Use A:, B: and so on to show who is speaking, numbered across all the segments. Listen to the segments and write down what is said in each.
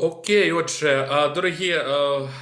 A: Окей, отже, дорогі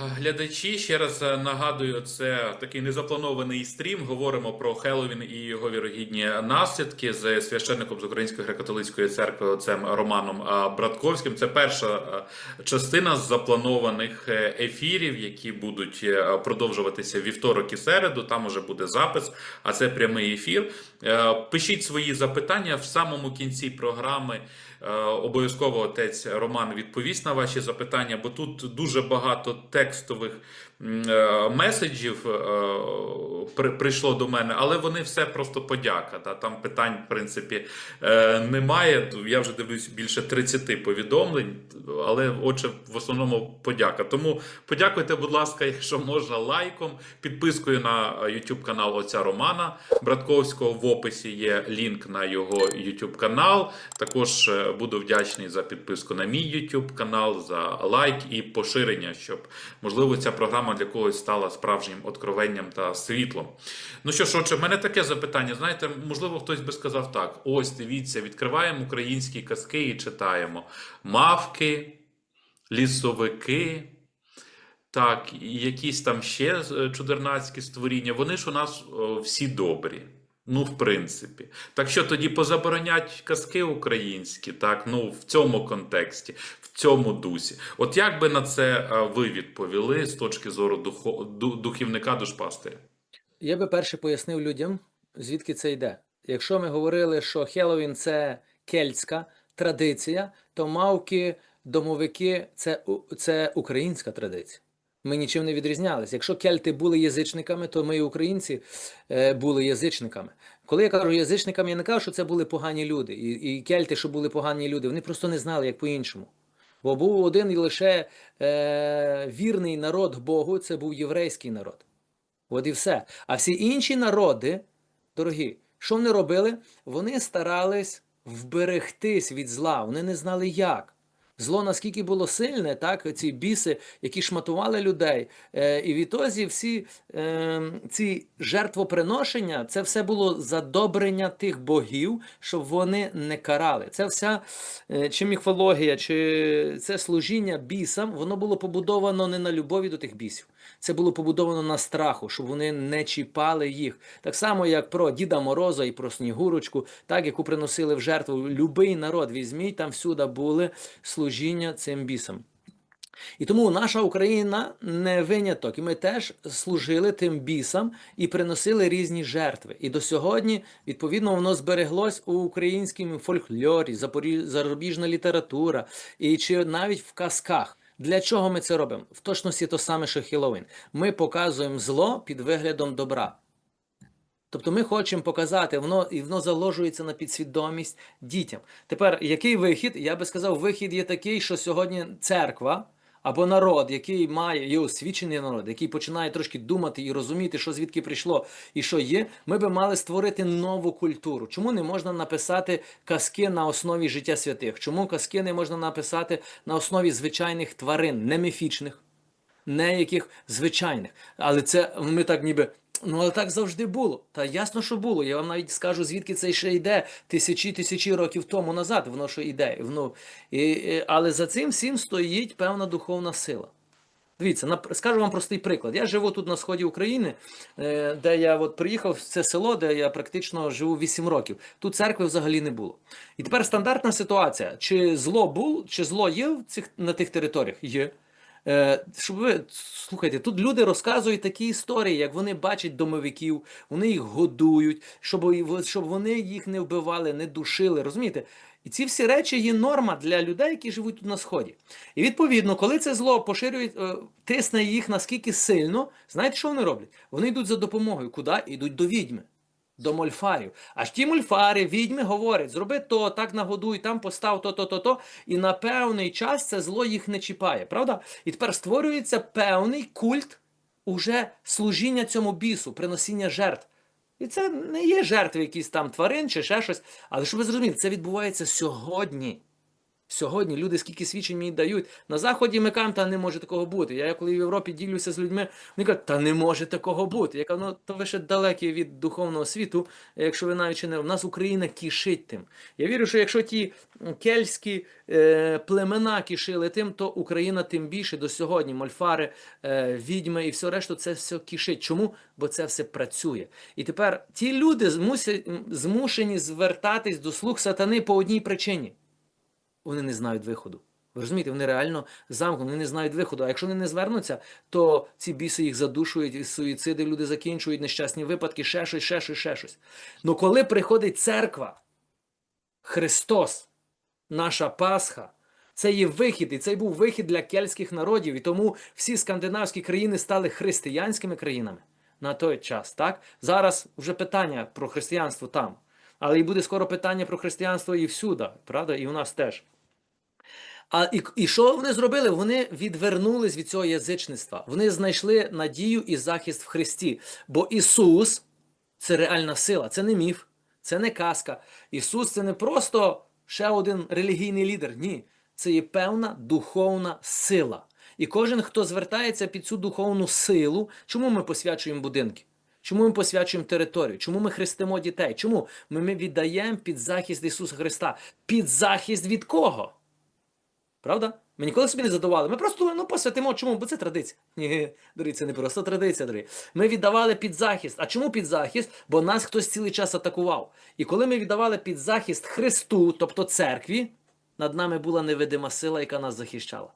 A: глядачі, ще раз нагадую, це такий незапланований стрім. Говоримо про Хеллоуін і його вірогідні наслідки з священником з Української греко-католицької церкви отцем Романом Братковським. Це перша частина з запланованих е, ефірів, які будуть е, продовжуватися вівторок і середу. Там уже буде запис, а це прямий ефір. Е, Пишіть свої запитання в самому кінці програми. Е, Обов'язково отець Роман відповість на ваші запитання, бо тут дуже багато текстових меседжів е, прийшло до мене, але вони все просто подяка. Та? Там питань, в принципі, е, немає. Я вже дивлюсь більше 30 повідомлень, але отже, в основному подяка. Тому подякуйте, будь ласка, якщо можна, лайком, підпискою на YouTube канал отця Романа Братковського. В описі є лінк на його YouTube канал. Також е, буду вдячний за підписку на мій YouTube канал, за лайк і поширення, щоб можливо ця програма для когось стала справжнім откровенням та світлом. Ну що ж, отже, в мене таке запитання. Знаєте, можливо, хтось би сказав так: ось дивіться, відкриваємо українські казки і читаємо мавки, лісовики. Так, якісь там ще е, чудернацькі створіння, вони ж у нас всі добрі. Ну, в принципі. Так що тоді позаборонять казки українські, так, ну, в цьому контексті, в цьому дусі. От як би на це е, ви відповіли з точки зору духо, духівника душпастиря?
B: Я би перше пояснив людям, звідки це йде. Якщо ми говорили, що Хеллоуін це кельтська традиція, то мавки, домовики це, це українська традиція. Ми нічим не відрізнялися. Якщо кельти були язичниками, то ми, українці, е, були язичниками. Коли я кажу язичниками, я не кажу, що це були погані люди. І, і кельти, що були погані люди, вони просто не знали, як по-іншому. Бо був один і лише е, вірний народ Богу, це був єврейський народ. От і все. А всі інші народи, дорогі, що вони робили? Вони старались вберегтись від зла. Вони не знали як. Зло наскільки було сильне, так, ці біси, які шматували людей. Е, і відтоді всі е, ці жертвоприношення, це все було задобрення тих богів, щоб вони не карали. Це вся е, чи міфологія, чи це служіння бісам, воно було побудовано не на любові до тих бісів. Це було побудовано на страху, щоб вони не чіпали їх. Так само, як про Діда Мороза і про Снігурочку, так, яку приносили в жертву любий народ, візьміть, там всюди були служіння цим бісам. І тому наша Україна не виняток. І ми теж служили тим бісам і приносили різні жертви. І до сьогодні, відповідно, воно збереглось у українському фольклорі, зарубіжна література і чи навіть в казках. Для чого ми це робимо? В точності то саме, що Хіловін. Ми показуємо зло під виглядом добра. Тобто ми хочемо показати, воно і воно заложується на підсвідомість дітям. Тепер, який вихід? Я би сказав, вихід є такий, що сьогодні церква або народ, який має є освічений народ, який починає трошки думати і розуміти, що звідки прийшло і що є, ми би мали створити нову культуру. Чому не можна написати казки на основі життя святих? Чому казки не можна написати на основі звичайних тварин, не міфічних? не яких звичайних. Але це ми так ніби. Ну, але так завжди було. Та ясно, що було. Я вам навіть скажу, звідки це ще йде тисячі тисячі років тому назад. Воно що йде. Воно, і, і, але за цим всім стоїть певна духовна сила. Дивіться, нап- скажу вам простий приклад. Я живу тут на сході України, е, де я от приїхав в це село, де я практично живу 8 років. Тут церкви взагалі не було. І тепер стандартна ситуація: чи зло було, чи зло є в цих, на тих територіях? Є. Е, щоб ви слухайте, тут люди розказують такі історії, як вони бачать домовиків, вони їх годують, щоб, щоб вони їх не вбивали, не душили. Розумієте? І ці всі речі є норма для людей, які живуть тут на сході. І відповідно, коли це зло поширює, е, тисне їх наскільки сильно, знаєте, що вони роблять? Вони йдуть за допомогою. Куди? Йдуть до відьми. До мольфарів. Аж ті мольфари, відьми говорять: зроби то, так нагодуй, там постав то, то, то, то. І на певний час це зло їх не чіпає, правда? І тепер створюється певний культ уже служіння цьому бісу, приносіння жертв. І це не є жертви якісь там тварин чи ще щось. Але щоб ви зрозуміли, це відбувається сьогодні. Сьогодні люди скільки свідчень мені дають. На Заході ми кажемо, та не може такого бути. Я коли в Європі ділюся з людьми, вони кажуть, та не може такого бути. Я кажу, ну то ви ще далекі від духовного світу, якщо ви навіть не. У нас Україна кишить тим. Я вірю, що якщо ті м, кельтські е, племена кишили тим, то Україна тим більше до сьогодні. Мольфари, е, відьми і все решту, це все кишить. Чому? Бо це все працює. І тепер ті люди змусять, змушені звертатись до слуг сатани по одній причині. Вони не знають виходу. Ви розумієте, вони реально замкнені, вони не знають виходу. А якщо вони не звернуться, то ці біси їх задушують, суїциди люди закінчують, нещасні випадки, ще щось, ще щось, ще щось. Ну коли приходить церква, Христос, наша Пасха, це є вихід, і це був вихід для кельтських народів. І тому всі скандинавські країни стали християнськими країнами на той час. Так? Зараз вже питання про християнство там. Але і буде скоро питання про християнство і всюди, правда? І у нас теж. А і, і що вони зробили? Вони відвернулись від цього язичництва. Вони знайшли надію і захист в Христі. Бо Ісус це реальна сила, це не міф, це не казка. Ісус це не просто ще один релігійний лідер. Ні, це є певна духовна сила. І кожен, хто звертається під цю духовну силу, чому ми посвячуємо будинки? Чому ми посвячуємо територію? Чому ми хрестимо дітей? Чому ми, ми віддаємо під захист Ісуса Христа? Під захист від кого? Правда? Ми ніколи собі не задавали. Ми просто ну посвятимо. Чому? Бо це традиція. Ні, дорогі, це не просто традиція, дорогі. Ми віддавали під захист. А чому під захист? Бо нас хтось цілий час атакував. І коли ми віддавали під захист Христу, тобто церкві, над нами була невидима сила, яка нас захищала.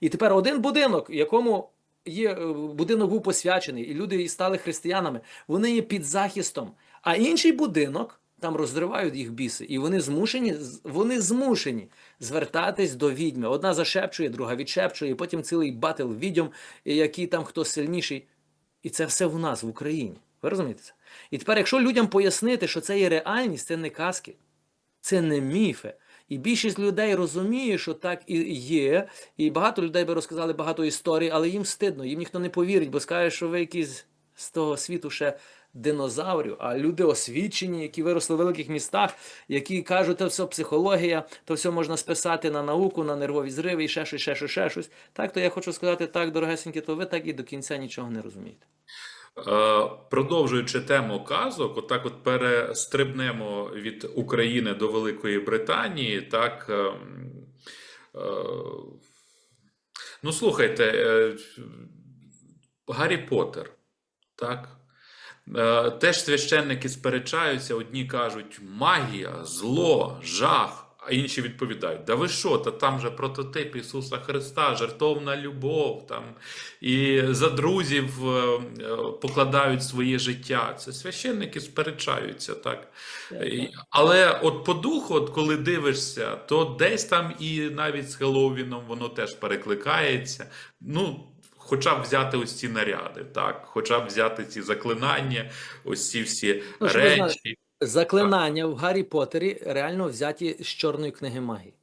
B: І тепер один будинок, в якому є е, будинок був посвячений, і люди стали християнами, вони є під захистом. А інший будинок там розривають їх біси, і вони змушені, вони змушені звертатись до відьми. Одна зашепчує, друга відшепчує, і потім цілий батл відьом, який там хто сильніший. І це все в нас в Україні. Ви розумієте це? І тепер, якщо людям пояснити, що це є реальність, це не казки, це не міфи. І більшість людей розуміє, що так і є. І багато людей би розказали багато історій, але їм стидно, їм ніхто не повірить, бо скаже, що ви якісь з того світу ще динозаврів, а люди освічені, які виросли в великих містах, які кажуть, то все психологія, то все можна списати на науку, на нервові зриви і ще щось, ще щось, ще щось. Так, то я хочу сказати так, дорогесенькі, то ви так і до кінця нічого не розумієте.
A: Е, Продовжуючи тему казок, отак от перестрибнемо від України до Великої Британії. Так, ем, е, ну слухайте, е, Гаррі Поттер, так? Теж священники сперечаються, одні кажуть магія, зло, жах, а інші відповідають: Да ви що, та там же прототип Ісуса Христа, жертовна любов, там і за друзів е, е, покладають своє життя. Це священники сперечаються, так. Але от по духу, от коли дивишся, то десь там і навіть з Хеллоуіном воно теж перекликається. Ну, хоча б взяти ось ці наряди, так, хоча б взяти ці заклинання, ось ці всі
B: Ну, ви знали,
A: речі.
B: Заклинання в Гаррі Поттері реально взяті з чорної книги магії.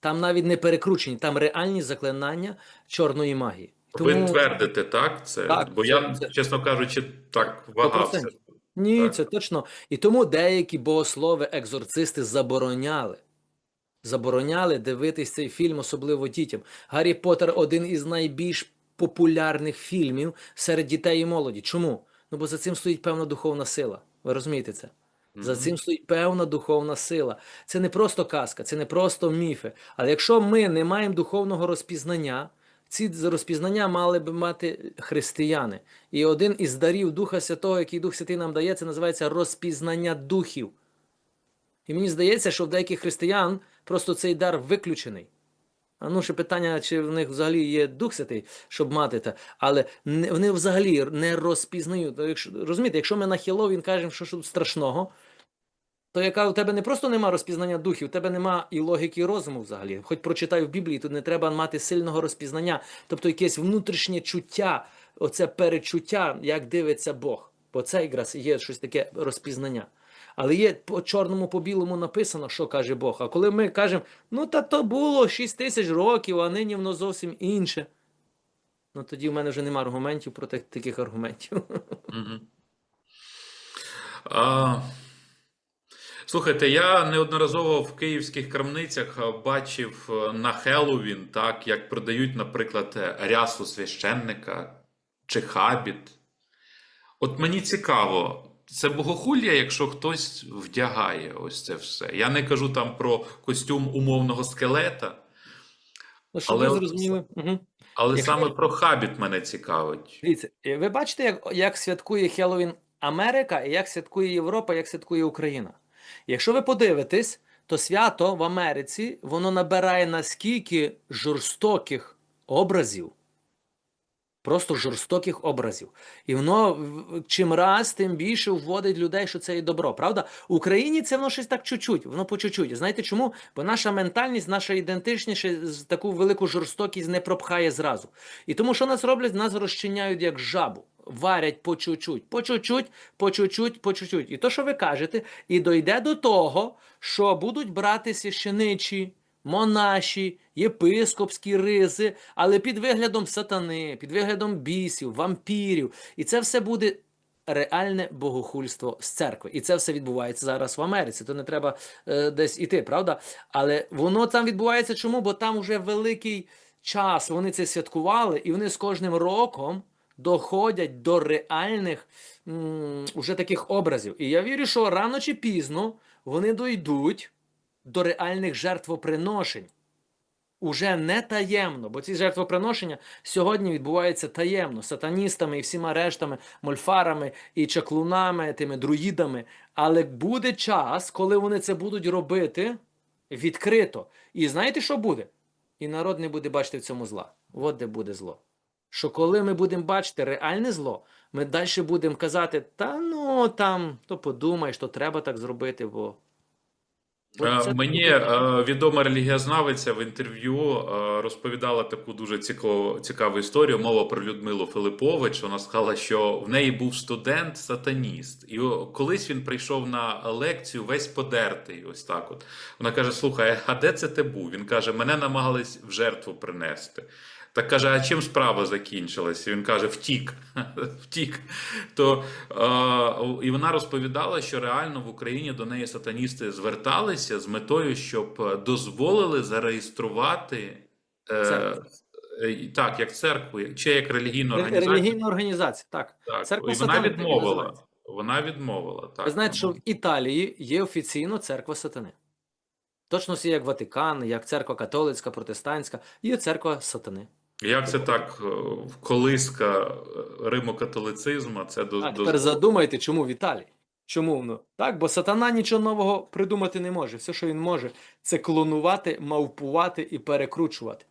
B: Там навіть не перекручені, там реальні заклинання чорної магії.
A: Ви твердите, так? Це,
B: Так,
A: бо
B: це-
A: я,
B: це-
A: чесно кажучи, так вагався.
B: 100%. Ні,
A: Так.
B: це точно. І тому деякі богослови, екзорцисти забороняли. Забороняли дивитись цей фільм, особливо дітям. Гаррі Поттер один із найбільш популярних фільмів серед дітей і молоді. Чому? Ну бо за цим стоїть певна духовна сила. Ви розумієте це? За цим стоїть певна духовна сила. Це не просто казка, це не просто міфи. Але якщо ми не маємо духовного розпізнання, ці розпізнання мали б мати християни. І один із дарів Духа Святого, який Дух Святий нам дає, це називається розпізнання духів. І мені здається, що в деяких християн просто цей дар виключений. А ну ще питання, чи в них взагалі є Дух Святий, щоб мати те, але вони взагалі не розпізнають. Розумієте, якщо ми на Хеллоуін кажемо, що, що страшного, то яка у тебе не просто нема розпізнання духів, у тебе нема і логіки, і розуму взагалі. Хоч прочитай в Біблії, тут не треба мати сильного розпізнання, тобто якесь внутрішнє чуття, оце перечуття, як дивиться Бог. Бо це якраз є щось таке розпізнання. Але є по чорному по білому написано, що каже Бог. А коли ми кажемо, ну та то було 6 тисяч років, а нині воно зовсім інше. Ну тоді в мене вже немає аргументів проти таких аргументів.
A: Мгм. А, Слухайте, я неодноразово в київських крамницях бачив е, на Хеллоуін, так, як продають, наприклад, е, рясу священника чи хабіт. От мені цікаво, це богохулія, якщо хтось вдягає ось це все. Я не кажу там про костюм умовного скелета,
B: Ну, щоб
A: Але
B: ви зрозуміли. Угу.
A: але
B: Якщо-
A: саме про хабіт мене цікавить.
B: Дивіться, е, ви бачите, як, як святкує Хеллоуін Америка і як святкує Європа, як святкує Україна. Якщо ви подивитесь, то свято в Америці воно набирає наскільки жорстоких образів. Просто жорстоких образів. І воно чим раз, тим більше вводить людей, що це є добро. Правда? В Україні це воно щось так чуть-чуть, воно по чуть-чуть. Знаєте чому? Бо наша ментальність, наша ідентичність таку велику жорстокість не пропхає зразу. І тому, що нас роблять, нас розчиняють як жабу. Варять по чуть-чуть, по чуть-чуть, по чуть-чуть, по чуть-чуть. І то, що ви кажете, і дойде до того, що будуть брати священичі, монаші, єпископські ризи, але під виглядом сатани, під виглядом бісів, вампірів. І це все буде реальне богохульство з церкви. І це все відбувається зараз в Америці. То не треба е, десь іти, правда? Але воно там відбувається чому? Бо там вже великий час вони це святкували, і вони з кожним роком доходять до реальних м, уже таких образів. І я вірю, що рано чи пізно вони дойдуть до реальних жертвоприношень. Уже не таємно, бо ці жертвоприношення сьогодні відбуваються таємно сатаністами і всіма рештами, мольфарами і чаклунами, тими друїдами. Але буде час, коли вони це будуть робити відкрито. І знаєте, що буде? І народ не буде бачити в цьому зла. От де буде зло. Що коли ми будемо бачити реальне зло, ми далі будемо казати: та ну там, то подумай, то треба так зробити, бо.
A: Е, Мені е, відома релігієзнавиця в інтерв'ю е, розповідала таку дуже цікаву, історію. Мова про Людмилу Филипович. Вона сказала, що в неї був студент-сатаніст, і колись він прийшов на лекцію весь подертий. Ось так. От вона каже: Слухай, а де це ти був? Він каже: Мене намагались в жертву принести. Так каже, а чим справа закінчилася? Він каже, втік. втік. То, е, і вона розповідала, що реально в Україні до неї сатаністи зверталися з метою, щоб е, дозволили зареєструвати е, е, так, як церкву, чи як релігійну організацію.
B: Релігійна організація, так.
A: Так,
B: Церква
A: і вона відмовила. Вона відмовила. Так.
B: Ви знаєте, що в Італії є офіційно церква сатани. Точно всі як Ватикан, як церква католицька, протестантська, є церква сатани.
A: Як це так, е, колиска римокатолицизму, це до,
B: А
A: до...
B: тепер задумайте, чому в Італії? Чому ну? Так, бо сатана нічого нового придумати не може. Все, що він може, це клонувати, мавпувати і перекручувати.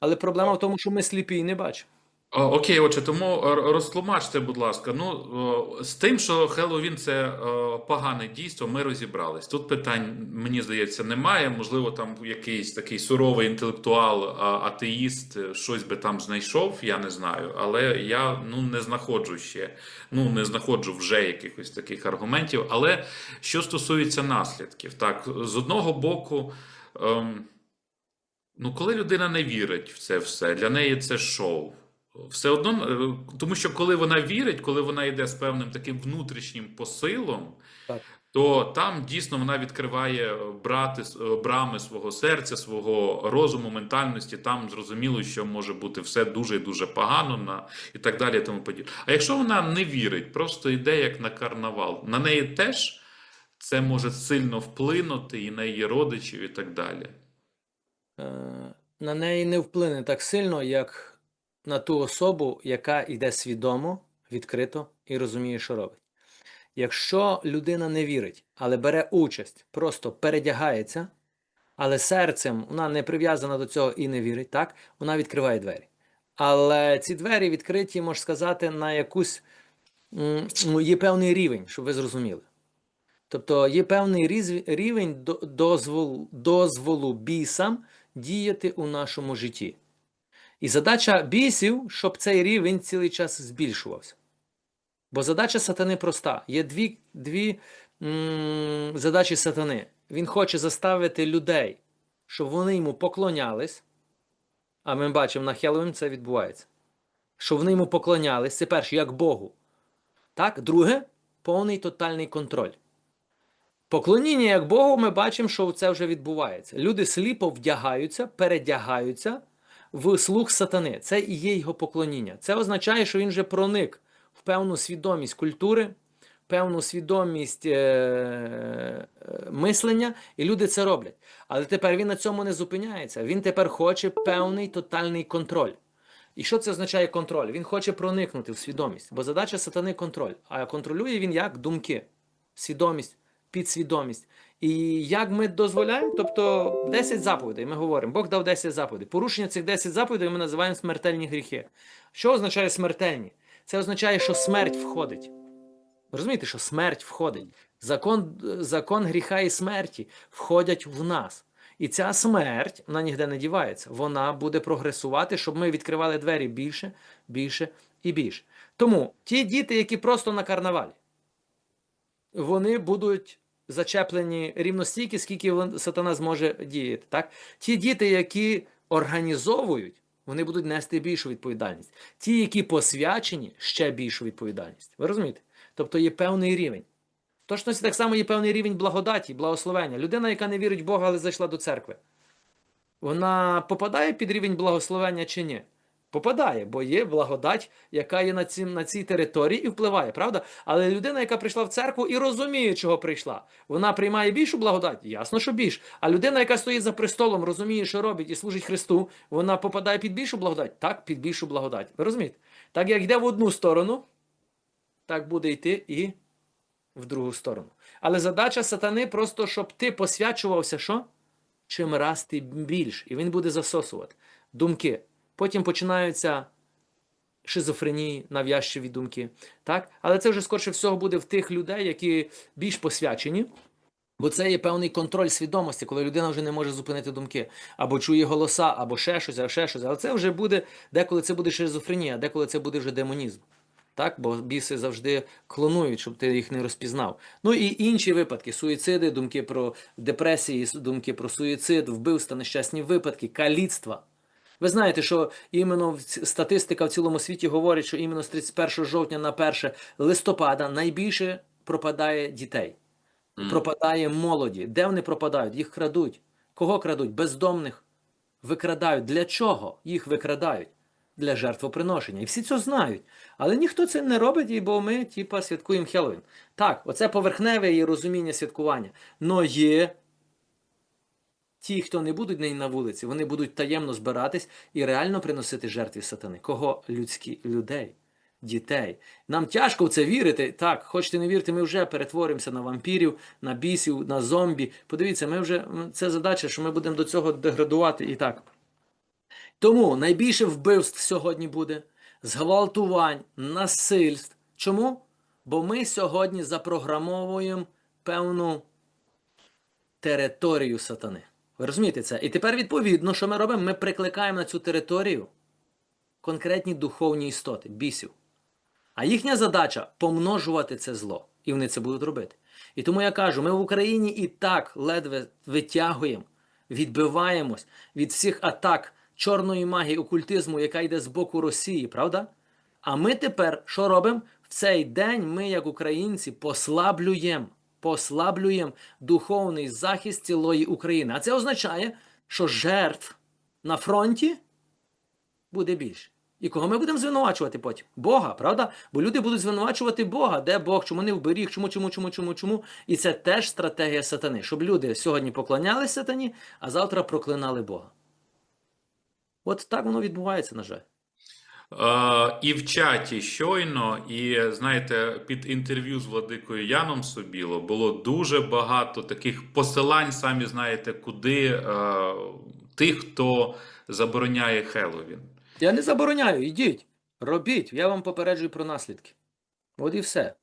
B: Але проблема в тому, що ми сліпі і не бачимо.
A: О, Окей, отже, тому розтлумачте, будь ласка. Ну з тим, що Хеллоуін це погане дійство, ми розібрались. Тут питань, мені здається, немає. Можливо, там якийсь такий суровий інтелектуал, атеїст е, щось би там знайшов, я не знаю. Але я ну не знаходжу ще, ну не знаходжу вже якихось таких аргументів. Але що стосується наслідків, так з одного боку. Ем, Ну, коли людина не вірить в це все, для неї це шоу. Все одно, е, тому що коли вона вірить, коли вона йде з певним таким внутрішнім посилом,
B: Так.
A: то там дійсно вона відкриває брати, е, брами свого серця, свого розуму, ментальності. Там зрозуміло, що може бути все дуже і дуже погано на і так далі. і Тому подібне. А якщо вона не вірить, просто йде як на карнавал, на неї теж це може сильно вплинути і на її родичів, і так далі.
B: Е, на неї не вплине так сильно, як на ту особу, яка йде свідомо, відкрито і розуміє, що робить. Якщо людина не вірить, але бере участь, просто передягається, але серцем вона не прив'язана до цього і не вірить, так, вона відкриває двері. Але ці двері відкриті, можна сказати, на якусь ну, є певний рівень, щоб ви зрозуміли. Тобто є певний рівень до- дозволу, дозволу бісам діяти у нашому житті. І задача бісів, щоб цей рівень цілий час збільшувався. Бо задача сатани проста. Є дві, дві м, задачі сатани. Він хоче заставити людей, щоб вони йому поклонялись. А ми бачимо, на Хеллоуін це відбувається. Щоб вони йому поклонялись, це перше, як Богу. Так, друге повний тотальний контроль. Поклоніння як Богу, ми бачимо, що це вже відбувається. Люди сліпо вдягаються, передягаються в слуг сатани. Це і є його поклоніння. Це означає, що він вже проник в певну свідомість культури, певну свідомість е- е- мислення, і люди це роблять. Але тепер він на цьому не зупиняється. Він тепер хоче певний тотальний контроль. І що це означає контроль? Він хоче проникнути в свідомість, бо задача сатани контроль. А контролює він як думки, свідомість, підсвідомість. І як ми дозволяємо, тобто 10 заповідей, ми говоримо, Бог дав 10 заповідей. Порушення цих 10 заповідей ми називаємо смертельні гріхи. Що означає смертельні? Це означає, що смерть входить. Розумієте, що смерть входить. Закон, закон гріха і смерті входять в нас. І ця смерть, вона ніде не дівається. Вона буде прогресувати, щоб ми відкривали двері більше, більше і більше. Тому ті діти, які просто на карнавалі, вони будуть зачеплені рівно стільки, скільки сатана зможе діяти. Так? Ті діти, які організовують, вони будуть нести більшу відповідальність. Ті, які посвячені, ще більшу відповідальність. Ви розумієте? Тобто є певний рівень. В точності так само є певний рівень благодаті, благословення. Людина, яка не вірить в Бога, але зайшла до церкви, вона попадає під рівень благословення чи ні? Попадає, бо є благодать, яка є на, цій, на цій території і впливає, правда? Але людина, яка прийшла в церкву і розуміє, чого прийшла, вона приймає більшу благодать? Ясно, що більш. А людина, яка стоїть за престолом, розуміє, що робить і служить Христу, вона попадає під більшу благодать? Так, під більшу благодать. Ви розумієте? Так як йде в одну сторону, так буде йти і в другу сторону. Але задача сатани просто, щоб ти посвячувався, що? Чим раз ти більш. І він буде засосувати думки. Потім починаються шизофренії, нав'язчиві думки. Так? Але це вже скорше всього буде в тих людей, які більш посвячені. Бо це є певний контроль свідомості, коли людина вже не може зупинити думки, або чує голоса, або ще щось, або ще щось. Але це вже буде, деколи це буде шизофренія, деколи це буде вже демонізм. Так, бо біси завжди клонують, щоб ти їх не розпізнав. Ну і інші випадки: суїциди, думки про депресії, думки про суїцид, вбивства, нещасні випадки, каліцтва. Ви знаєте, що іменно статистика в цілому світі говорить, що іменно з 31 жовтня на 1 листопада найбільше пропадає дітей,
A: Мгм.
B: пропадає молоді. Де вони пропадають? Їх крадуть. Кого крадуть? Бездомних. Викрадають. Для чого їх викрадають? Для жертвоприношення. І всі це знають. Але ніхто це не робить, бо ми, типа, святкуємо Хеллоуін. Так, оце поверхневе є розуміння святкування. Но є ті, хто не будуть нині на вулиці, вони будуть таємно збиратись і реально приносити жертві сатани. Кого? Людські людей, дітей. Нам тяжко в це вірити. Так, хочете не вірити, ми вже перетворимося на вампірів, на бісів, на зомбі. Подивіться, ми вже це задача, що ми будемо до цього деградувати і так. Тому найбільше вбивств сьогодні буде, зґвалтувань, насильств. Чому? Бо ми сьогодні запрограмовуємо певну територію сатани. Ви розумієте це? І тепер, відповідно, що ми робимо? Ми прикликаємо на цю територію конкретні духовні істоти, бісів. А їхня задача помножувати це зло. І вони це будуть робити. І тому я кажу, ми в Україні і так ледве витягуємо, відбиваємось від всіх атак чорної магії, окультизму, яка йде з боку Росії, правда? А ми тепер що робимо? В цей день ми, як українці, послаблюємо, послаблюємо духовний захист цілої України. А це означає, що жертв на фронті буде більше. І кого ми будемо звинувачувати потім? Бога, правда? Бо люди будуть звинувачувати Бога. Де Бог? Чому не вберіг? Чому, чому, чому, чому, чому? І це теж стратегія сатани, щоб люди сьогодні поклонялися сатані, а завтра проклинали Бога. От так воно відбувається, на жаль.
A: Е, і в чаті щойно, і знаєте, під інтерв'ю з владикою Яном Собіло було дуже багато таких посилань, самі знаєте, куди е, тих, хто забороняє Хеловін.
B: Я не забороняю, ідіть, робіть. Я вам попереджую про наслідки. От і все.